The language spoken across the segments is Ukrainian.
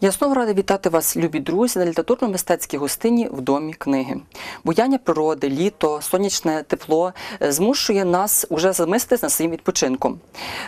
Я знову рада вітати вас, любі друзі, на літературно-мистецькій гостині в домі книги. Буяння природи, літо, сонячне тепло е, змушує нас уже замислитись над своїм відпочинком.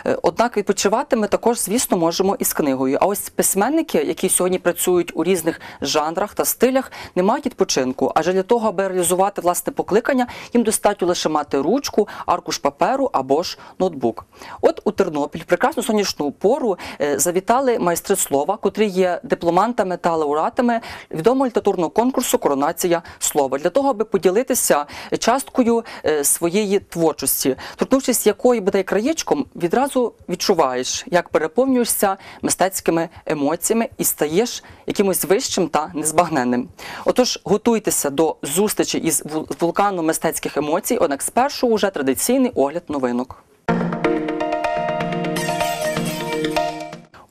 Е, Однак відпочивати ми також, звісно, можемо із книгою. А ось письменники, які сьогодні працюють у різних жанрах та стилях, не мають відпочинку. Адже для того, аби реалізувати власне покликання, їм достатньо лише мати ручку, аркуш паперу або ж ноутбук. От у Тернопіль прекрасну сонячну пору е, завітали майстри слова, котрі є дипломантами та лауреатами відомого літературного конкурсу Коронація слова для того, аби поділитися часткою е, своєї творчості, торкнувшись якої бодай краєчком, відразу відчуваєш, як переповнюєшся мистецькими емоціями і стаєш якимось вищим та незбагненним. Отож, готуйтеся до зустрічі із вул- вулканом мистецьких емоцій, однак спершу уже традиційний огляд новинок.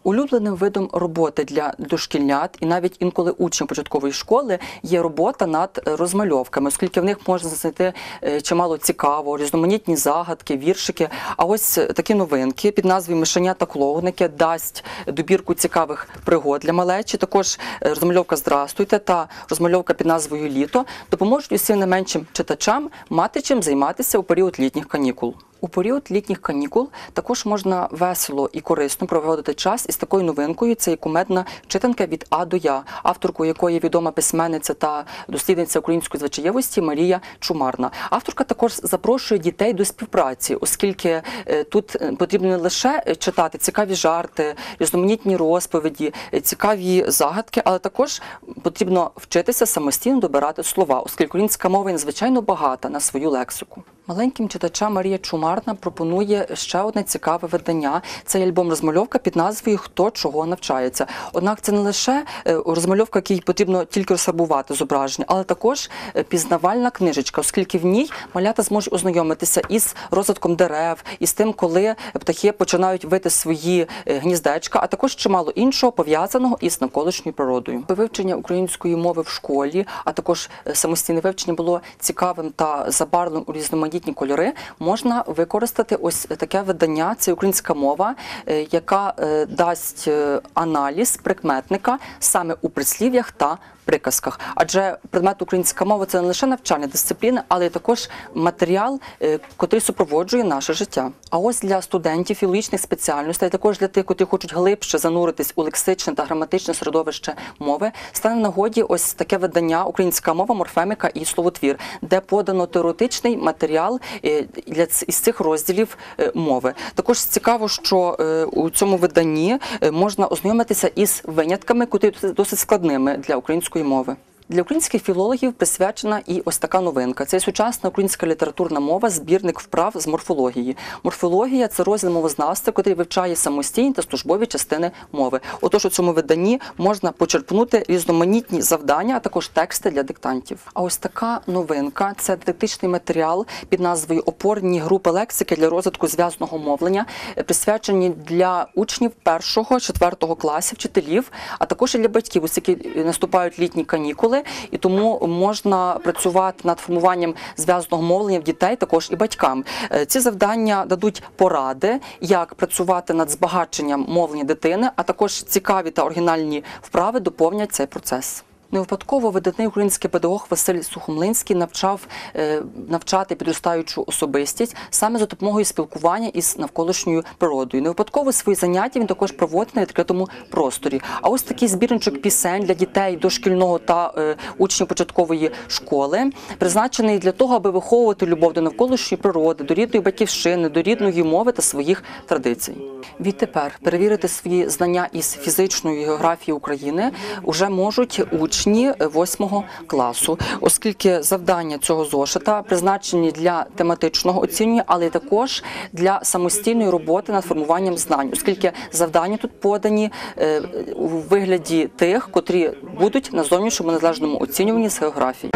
Улюбленим видом роботи для дошкільнят і навіть інколи учнів початкової школи є робота над розмальовками, оскільки в них можна знайти е, чимало цікаво, різноманітні загадки, віршики. А ось е, такі новинки під назвою Мишеня та клоуники дасть добірку цікавих пригод для малечі. Також е, розмальовка Здрастуйте та розмальовка під назвою Літо допоможуть усім не меншим читачам мати чим займатися у період літніх канікул. У період літніх канікул також можна весело і корисно проводити час із такою новинкою. Це є кумедна читанка від А до Я, авторкою якої відома письменниця та дослідниця української звичаєвості Марія Чумарна. Авторка також запрошує дітей до співпраці, оскільки е, тут е, потрібно не лише е, читати цікаві жарти, різноманітні розповіді, цікаві загадки, але також потрібно вчитися самостійно добирати слова, оскільки українська мова надзвичайно багата на свою лексику. Маленьким читачам Марія Чумарна пропонує ще одне цікаве видання. Це альбом розмальовка під назвою Хто чого навчається. Однак це не лише е, розмальовка, якій потрібно тільки розфарбувати зображення, але також е, пізнавальна книжечка, оскільки в ній малята зможуть ознайомитися із розвитком дерев, із тим, коли птахи починають вити свої е, гніздечка, а також чимало іншого пов'язаного із навколишньою природою. Вивчення української мови в школі, а також е, самостійне вивчення було цікавим та забарвленим у різноманітні кольори. Можна використати ось таке видання. Це українська мова, е, яка е, дасть е, аналіз прикметника саме у прислів'ях та приказках. Адже предмет українська мова це не лише навчальна дисципліна, але й також матеріал, е, котрий супроводжує наше життя. А ось для студентів філологічних спеціальностей, також для тих, котрі хочуть глибше зануритись у лексичне та граматичне середовище мови, стане нагоді ось таке видання Українська мова, морфеміка і словотвір, де подано теоретичний матеріал е, для із цих розділів е, мови. Також цікаво, що е, у цьому виданні е, можна ознайомитися із винятками, котрі досить складними для української мови. Для українських філологів присвячена і ось така новинка. Це сучасна українська літературна мова, збірник вправ з морфології. Морфологія це розділ мовознавства, який вивчає самостійні та службові частини мови. Отож, у цьому виданні можна почерпнути різноманітні завдання, а також тексти для диктантів. А ось така новинка це дидактичний матеріал під назвою Опорні групи лексики для розвитку зв'язного мовлення, е, присвячені для учнів першого, четвертого класів, вчителів, а також і для батьків, оскільки наступають літні канікули, і тому можна працювати над формуванням зв'язного мовлення в дітей, також і батькам. Е, Ці завдання дадуть поради, як працювати над збагаченням мовлення дитини, а також цікаві та оригінальні вправи доповнять цей процес. Не випадково видатний український педагог Василь Сухомлинський навчав е, навчати підростаючу особистість саме за допомогою спілкування із навколишньою природою. Не випадково свої заняття він також проводить на відкритому просторі. А ось такий збірничок пісень для дітей дошкільного та е, учнів початкової школи призначений для того, аби виховувати любов до навколишньої природи, до рідної батьківщини, до рідної мови та своїх традицій. Відтепер перевірити свої знання із фізичної географії України вже можуть учні 8 класу, оскільки завдання цього зошита призначені для тематичного оцінювання, але також для самостійної роботи над формуванням знань, оскільки завдання тут подані е, у вигляді тих, котрі будуть на зовнішньому незалежному оцінюванні з географії.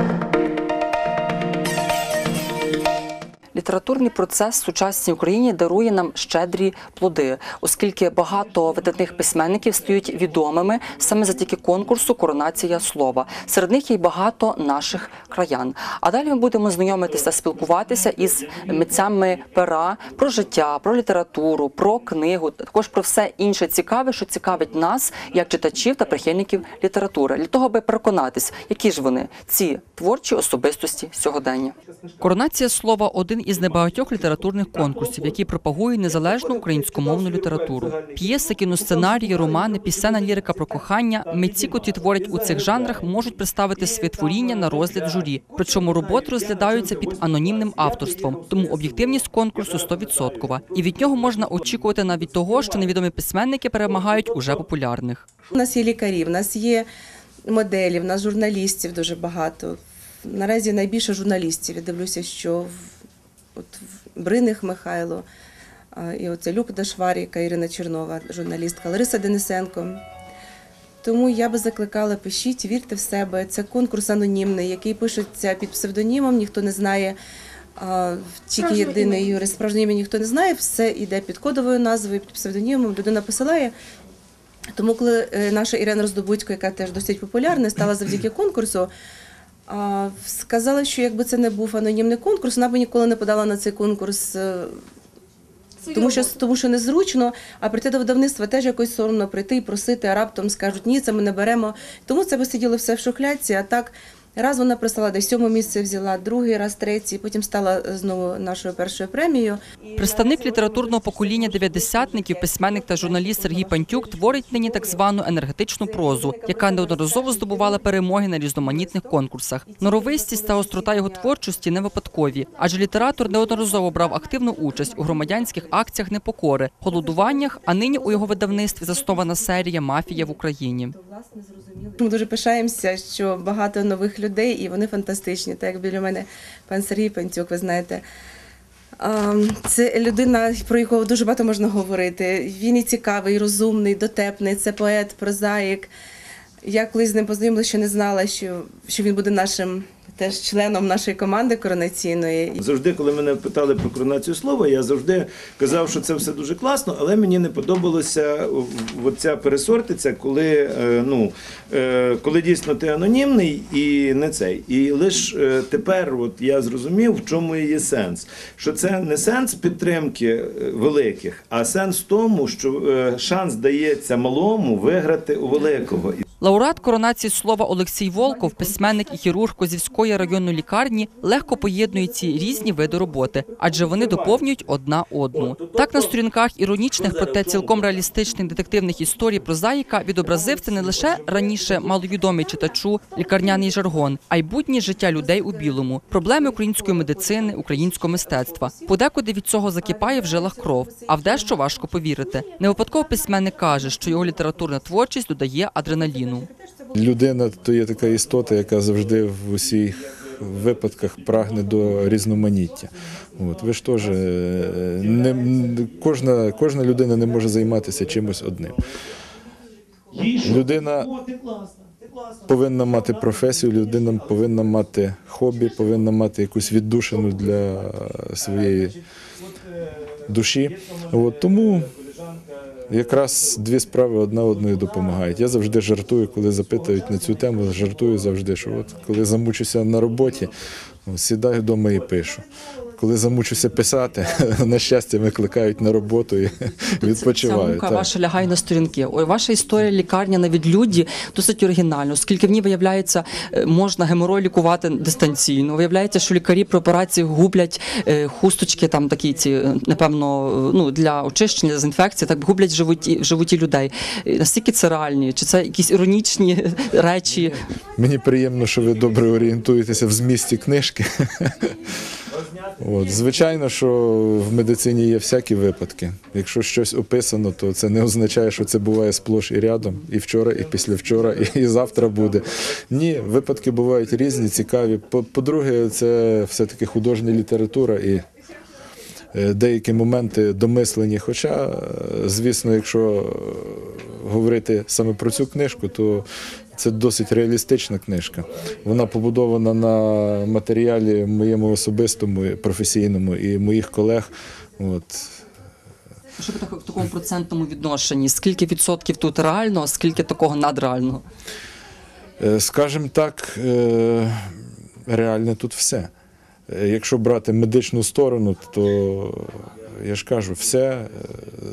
Літературний процес в сучасній Україні дарує нам щедрі плоди, оскільки багато видатних письменників стають відомими саме завдяки конкурсу Коронація слова. Серед них є й багато наших краян. А далі ми будемо знайомитися, спілкуватися із митцями пера про життя, про літературу, про книгу, також про все інше цікаве, що цікавить нас, як читачів та прихильників літератури, для того, аби переконатись, які ж вони ці творчі особистості сьогодення. Коронація слова один із небагатьох літературних конкурсів, який пропагує незалежну українськомовну літературу. П'єси, кіносценарії, романи, пісенна лірика про кохання. Митці, котрі творять у цих жанрах, можуть представити своє творіння на розгляд журі. Причому роботи розглядаються під анонімним авторством, тому об'єктивність конкурсу 100%. І від нього можна очікувати навіть того, що невідомі письменники перемагають уже популярних. У нас є лікарі, в нас є моделі, в нас журналістів дуже багато. Наразі найбільше журналістів. Я дивлюся, що от Бриних Михайло, і оце Люк Дашваріка, Ірина Чернова, журналістка, Лариса Денисенко. Тому я би закликала, пишіть, вірте в себе. Це конкурс анонімний, який пишеться під псевдонімом, ніхто не знає. Тільки єдиний юрист справжнє ім'я ніхто не знає, все йде під кодовою назвою, під псевдонімом. Людина посилає. Тому, коли е, наша Ірина Роздобудько, яка теж досить популярна, стала завдяки конкурсу, сказала, що якби це не був анонімний конкурс, вона б ніколи не подала на цей конкурс. е, Тому що, тому що незручно, а прийти до видавництва теж якось соромно прийти і просити, а раптом скажуть, ні, це ми не беремо. Тому це би сиділо все в шухляці, а так раз вона прислала десь сьоме місце взяла, другий раз, третій, потім стала знову нашою першою премією. Представник літературного покоління дев'ятдесятників, письменник та журналіст Сергій Пантюк творить нині так звану енергетичну прозу, яка неодноразово здобувала перемоги на різноманітних конкурсах. Норовистість та острота його творчості не випадкові, адже літератор неодноразово брав активну участь у громадянських акціях непокори, голодуваннях. А нині у його видавництві заснована серія Мафія в Україні. Ми дуже пишаємося, що багато нових людей, і вони фантастичні. Так як біля мене пан Сергій Пантюк, ви знаєте. Це людина, про якого дуже багато можна говорити. Він і цікавий, і розумний, дотепний, це поет, прозаїк. Я колись з ним познайомилася, ще не знала, що, що він буде нашим теж членом нашої команди коронаційної. Завжди, коли мене питали про коронацію слова, я завжди казав, що це все дуже класно, але мені не подобалося оця пересортиця, коли, е, ну, е, коли дійсно ти анонімний і не цей. І лише тепер от я зрозумів, в чому її сенс. Що це не сенс підтримки е, великих, а сенс в тому, що шанс дається малому виграти у великого. Лауреат коронації слова Олексій Волков, письменник і хірург Козівської районної лікарні, легко поєднує ці різні види роботи, адже вони доповнюють одна одну. Так на сторінках іронічних, проте цілком реалістичних детективних історій про заїка відобразив це не лише раніше маловідомий читачу лікарняний жаргон, а й будні життя людей у білому, проблеми української медицини, українського мистецтва. Подекуди від цього закипає в жилах кров, а в дещо важко повірити. Не випадково письменник каже, що його літературна творчість додає адреналіну. Людина то є така істота, яка завжди в усіх випадках прагне до різноманіття. От ви ж теж е, не кожна, кожна людина не може займатися чимось одним. Людина повинна мати професію, людина повинна мати хобі, повинна мати якусь віддушину для своєї душі. От, тому якраз дві справи одна одної допомагають. Я завжди жартую, коли запитують на цю тему, жартую завжди, що от коли замучуся на роботі, сідаю вдома і пишу. Коли замучуся писати, на щастя, викликають на роботу і Ця відпочиваю. мука так. ваша лягає на сторінки. Ой, ваша історія лікарня на відлюдді досить оригінальна, оскільки в ній виявляється, е, можна геморой лікувати дистанційно. Виявляється, що лікарі при операції гублять е, хусточки, там такі ці, е, напевно, ну для очищення, дезінфекції, так гублять животі, животі людей. Наскільки це реальні? Чи це якісь іронічні речі? Мені приємно, що ви добре орієнтуєтеся в змісті книжки. От, звичайно, що в медицині є всякі випадки. Якщо щось описано, то це не означає, що це буває сплош і рядом, і вчора, і післявчора, і, і завтра буде. Ні, випадки бувають різні, цікаві. По- По-друге, це все-таки художня література, і е, деякі моменти домислені. Хоча, е, звісно, якщо говорити саме про цю книжку, то це досить реалістична книжка. Вона побудована на матеріалі моєму особистому, професійному і моїх колег. От. Що в такому процентному відношенні? Скільки відсотків тут реально, а скільки такого надреального? Е, Скажімо так, е, реально тут все. Е, Якщо брати медичну сторону, то я ж кажу, все е,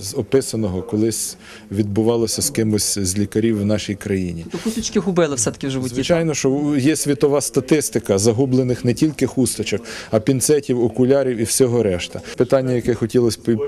з описаного колись відбувалося з кимось з лікарів в нашій країні. То хусточки губили все-таки в животі. Звичайно, що є світова статистика загублених не тільки хусточок, а пінцетів, окулярів і всього решта. Питання, яке хотілося б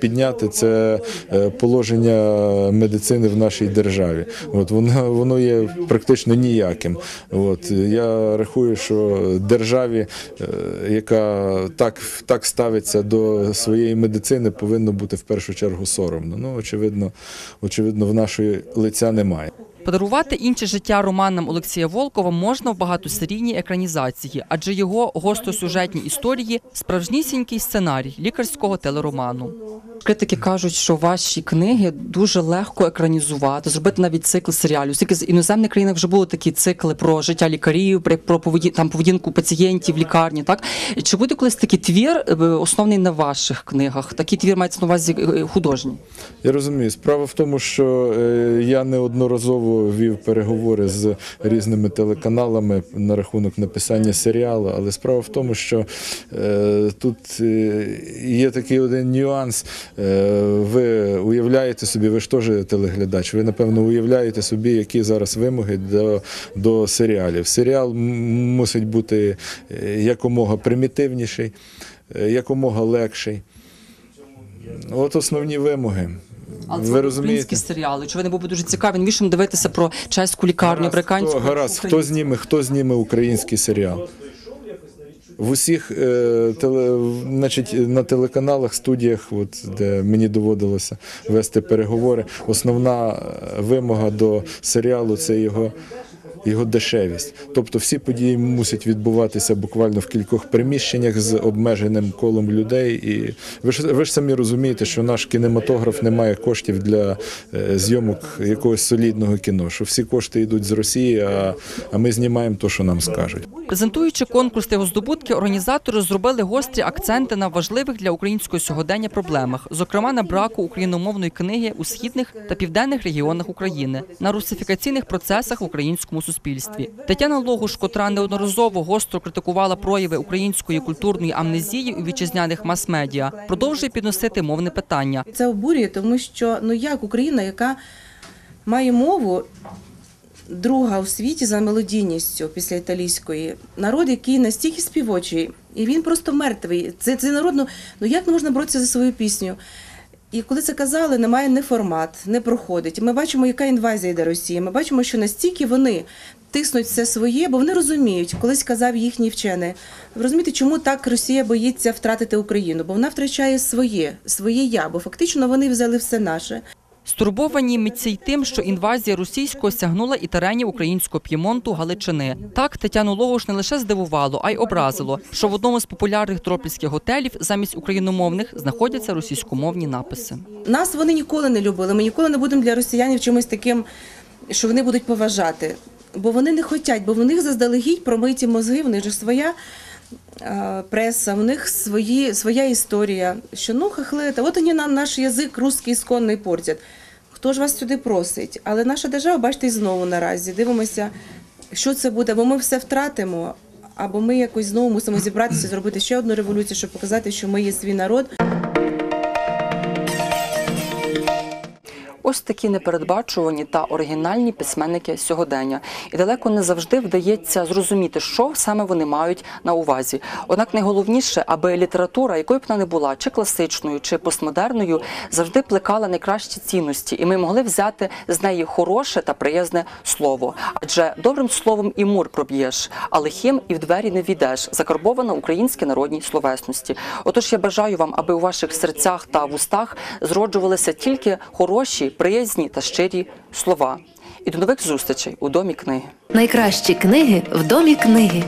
підняти, це е, положення медицини в нашій державі. От воно воно є практично ніяким. От я рахую, що державі, е, яка так, так ставиться до своєї медицини, повинно бути в першу чергу соромно. Ну очевидно, очевидно, в нашої лиця немає. Подарувати інше життя романам Олексія Волкова можна в багатосерійній екранізації, адже його гостросюжетні історії справжнісінький сценарій лікарського телероману. Критики кажуть, що ваші книги дуже легко екранізувати, зробити навіть цикл серіалів. Оскільки з іноземних країнах вже були такі цикли про життя лікарів, про- про поведі... там поведінку пацієнтів лікарні. Так чи буде колись такий твір е, основний на ваших книгах? Такий твір мається на увазі е, художній. Я розумію. Справа в тому, що е, я неодноразово вів переговори з різними телеканалами на рахунок написання серіалу, але справа в тому, що тут є такий один нюанс. Е, ви уявляєте собі, ви ж теж телеглядач, ви напевно уявляєте собі, які зараз вимоги до, до серіалів. Серіал мусить бути е, якомога примітивніший, е, якомога легший. От основні вимоги. Але ви це розумієте? українські серіали. Чи був би дуже цікаві навіщо дивитися про чеську лікарню, американську? Хто, гаразд, хто зніме, хто зніме український серіал? В усіх е, теле, значить, на телеканалах, студіях, от, де мені доводилося вести переговори, основна е, вимога до серіалу це його, його дешевість. Тобто всі події мусять відбуватися буквально в кількох приміщеннях з обмеженим колом людей. І ви ж, ви ж самі розумієте, що наш кінематограф не має коштів для е, зйомок якогось солідного кіно, що всі кошти йдуть з Росії, а, а ми знімаємо те, що нам скажуть. Презентуючи конкурс та його здобутки, організатори зробили гострі акценти на важливих для українського сьогодення проблемах, зокрема на браку україномовної книги у східних та південних регіонах України, на русифікаційних процесах в українському суспільстві. Тетяна Логуш, котра неодноразово гостро критикувала прояви української культурної амнезії у вітчизняних мас-медіа, продовжує підносити мовне питання. Це обурює, тому що ну як Україна, яка має мову друга у світі за мелодійністю після італійської, народ, який настільки співочий, і він просто мертвий. Це, це народ, ну, ну як можна боротися за свою пісню? І коли це казали, немає не формат, не проходить. Ми бачимо, яка інвазія йде Росії. Ми бачимо, що настільки вони тиснуть все своє, бо вони розуміють, колись казав їхній вчений. Розумієте, чому так Росія боїться втратити Україну? Бо вона втрачає своє, своє я, бо фактично вони взяли все наше. Стурбовані митці й тим, що інвазія російського сягнула і теренів українського п'ємонту Галичини. Так Тетяну Логуш не лише здивувало, а й образило, що в одному з популярних тропільських готелів замість україномовних знаходяться російськомовні написи. Нас вони ніколи не любили. Ми ніколи не будемо для росіянів чимось таким, що вони будуть поважати. Бо вони не хочуть, бо в них заздалегідь промиті мозги, в них же своя е, преса, в них свої, своя історія. Що ну хахлета, от вони нам наш язик русський ісконний портять. Хто ж вас сюди просить? Але наша держава, бачите, знову наразі дивимося, що це буде, бо ми все втратимо. Або ми якось знову мусимо зібратися, зробити ще одну революцію, щоб показати, що ми є свій народ. Ось такі непередбачувані та оригінальні письменники сьогодення. І далеко не завжди вдається зрозуміти, що саме вони мають на увазі. Однак найголовніше, аби література, якою б вона не була, чи класичною, чи постмодерною, завжди плекала найкращі цінності, і ми могли взяти з неї хороше та приязне слово. Адже добрим словом і мур проб'єш, а лихим і в двері не війдеш. Закарбована українській народній словесності. Отож, я бажаю вам, аби у ваших серцях та вустах зроджувалися тільки хороші, приязні та щирі слова. І до нових зустрічей у домі книги. Найкращі книги в домі книги.